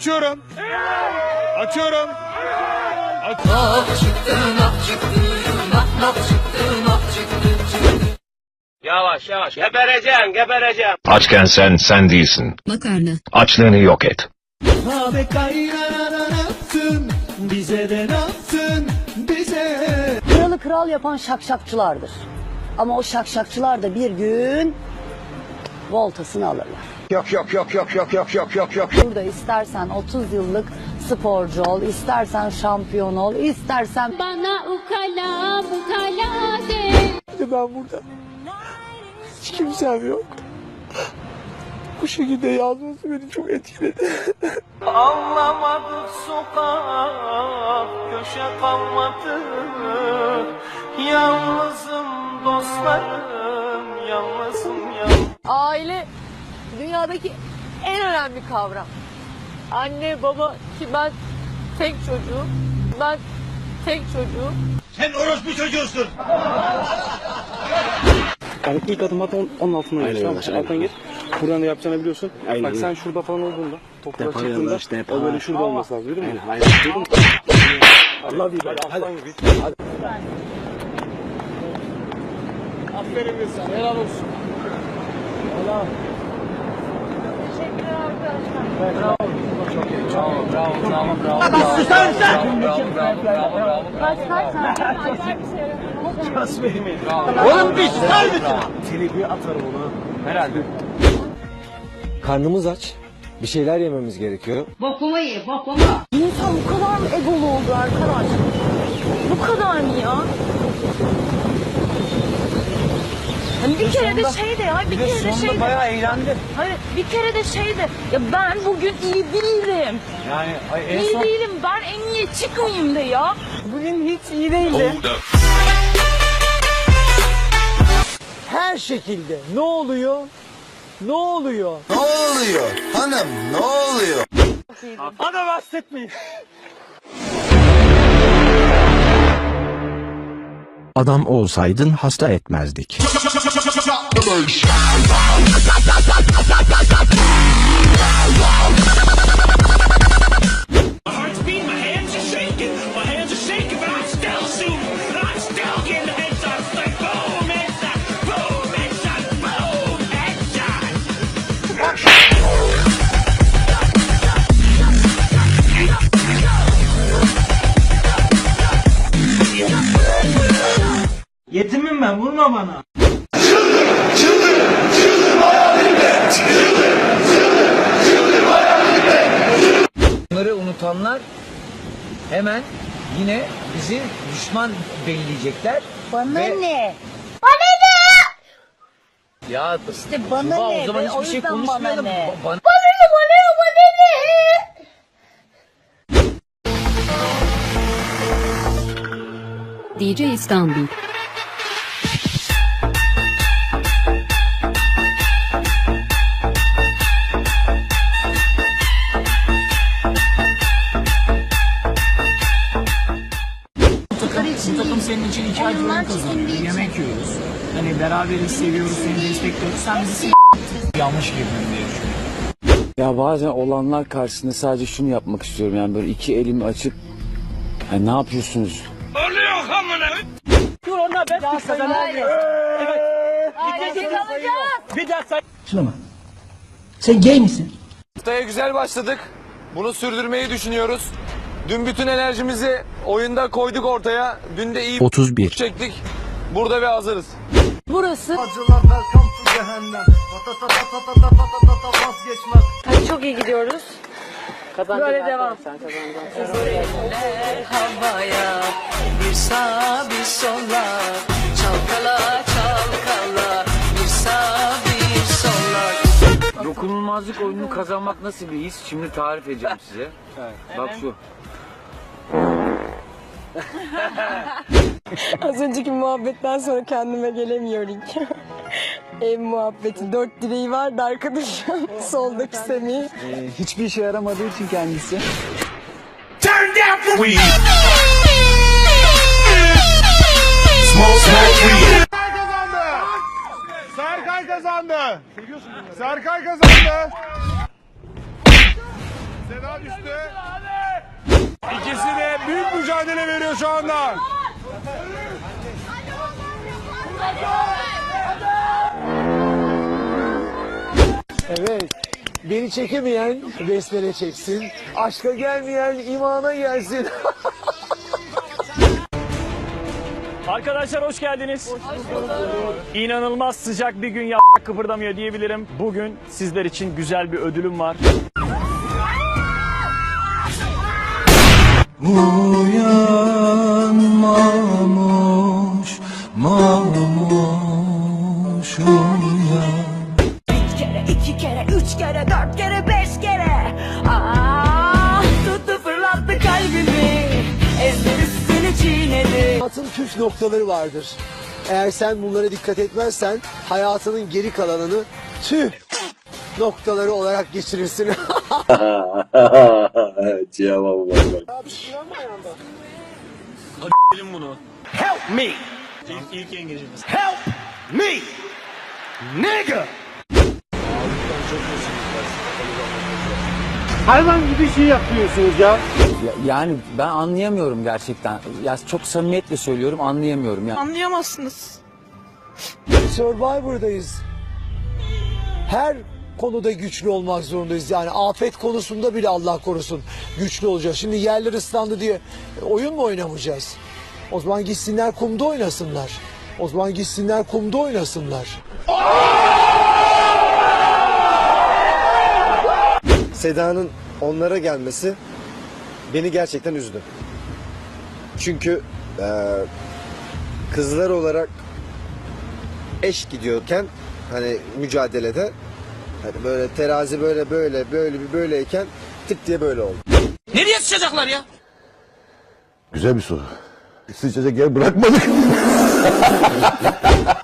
Açıyorum. Açıyorum. Aç- Yavaş yavaş. Gebereceğim gebereceğim. Açken sen sen değilsin. Makarna. Açlığını yok et. Abi kaynana ne yaptın? Bize de ne yaptın? Bize Kralı kral yapan şakşakçılardır. Ama o şakşakçılar da bir gün voltasını alırlar. Yok yok yok yok yok yok yok yok yok. Burada istersen 30 yıllık sporcu ol, istersen şampiyon ol, istersen Bana ukala bukala de. ben burada. Hiç kimsem yok. Bu şekilde yazması beni çok etkiledi. Anlamadık sokak köşe kalmadı. Yalnızım dostlarım yalnızım yalnızım. Aile dünyadaki en önemli kavram. Anne baba ki ben tek çocuğum. Ben tek çocuğum. Yani ilk adım at on- onun altına gir. Tamam. Alttan gir. Buradan da yapacağını biliyorsun. Bak sen şurada falan olduğunda, toplara çıktığında o böyle şurada olması lazım. Duydun mu? Duydun mu? Allah değil. Hadi alttan gir. Aferin sana. Helal olsun. Bravo, bravo, bravo, bravo. Ama susar! Bravo, bravo, bravo, bravo. Bir atarım ona. Herhalde. Karnımız aç. Bir şeyler yememiz gerekiyor. Bokumu ye, bokumu. İnsan bu kadar mı egolu oldu arkadaş? Bu kadar mı ya? Hani bir kere de şey de ya, bir kere de şey de. bayağı eğlendi. Hayır, bir kere de şey de. Ya ben bugün iyi değilim. Yani ay, en İyi son değilim. Ben en iyi çıkmayayım de ya. bugün hiç iyi değildi. Her şekilde ne oluyor? Ne oluyor? Ne oluyor? Hanım ne oluyor? Ana bahsetmeyin. Adam olsaydın hasta etmezdik. Yetimim ben vurma bana. Çıldır, çıldır, çıldır hayalimde. Çıldır, çıldır, çıldır hayalimde. Bunları unutanlar hemen yine bizi düşman belirleyecekler. Bana Ve... ne? Bana ne? Ya işte bana Tuba, ne? O zaman ben hiçbir şey konuşmayalım. Bana ne? Ba bana... bana ne? Bana ne? Bana ne? DJ İstanbul Bu takım senin için iki ay oyun kazanıyor. Yemek yiyoruz. Hani beraberiz, seviyoruz, seni destekliyoruz. Sen bizi yanlış girdin diye düşünüyorum. Ya bazen olanlar karşısında sadece şunu yapmak istiyorum yani böyle iki elimi açıp ya ne yapıyorsunuz? Dur ona ben ya kazanacağız. Evet. Bir daha say. Sen gay misin? Haftaya güzel başladık. Bunu sürdürmeyi düşünüyoruz. Dün bütün enerjimizi oyunda koyduk ortaya. Dün de iyi 31. çektik. Burada ve hazırız. Burası Hadi çok iyi gidiyoruz. Böyle devam. Havaya bir sağ bir sola çalkala çalkala bir sağ bir sola. Dokunulmazlık oyununu kazanmak nasıl bir his? Şimdi tarif edeceğim size. Bak şu. Az önceki muhabbetten sonra kendime gelemiyorum. Ev muhabbeti. Dört direği vardı arkadaşım. Soldaki Semih. hiçbir işe yaramadığı için kendisi. Serkay kazandı. Serkay kazandı. Seda Aşağı düştü. Mücadele veriyor şu anda. Evet. Beni çekemeyen besmele çeksin. Aşka gelmeyen imana gelsin. Arkadaşlar hoş geldiniz. İnanılmaz sıcak bir gün ya kıpırdamıyor diyebilirim. Bugün sizler için güzel bir ödülüm var. Uyanmamış, mamuş Bir kere, iki kere, üç kere, dört kere, beş kere. Aa, tuttu fırlattı kalbimi. Ezdi üstünü çiğnedi. Hayatın püf noktaları vardır. Eğer sen bunlara dikkat etmezsen hayatının geri kalanını tüh noktaları olarak geçirirsin. Yani ben anlayamıyorum gerçekten. Ya çok samimiyetle söylüyorum anlayamıyorum ya. Anlayamazsınız. Survivor'dayız. Her konuda güçlü olmak zorundayız. Yani afet konusunda bile Allah korusun güçlü olacağız. Şimdi yerler ıslandı diye oyun mu oynamayacağız? O zaman gitsinler kumda oynasınlar. O zaman gitsinler kumda oynasınlar. Seda'nın onlara gelmesi beni gerçekten üzdü. Çünkü eee, kızlar olarak eş gidiyorken hani mücadelede hani böyle terazi böyle böyle böyle bir böyleyken tık diye böyle oldu. Nereye sıçacaklar ya? Güzel bir soru. Sıçacak yer bırakmadık.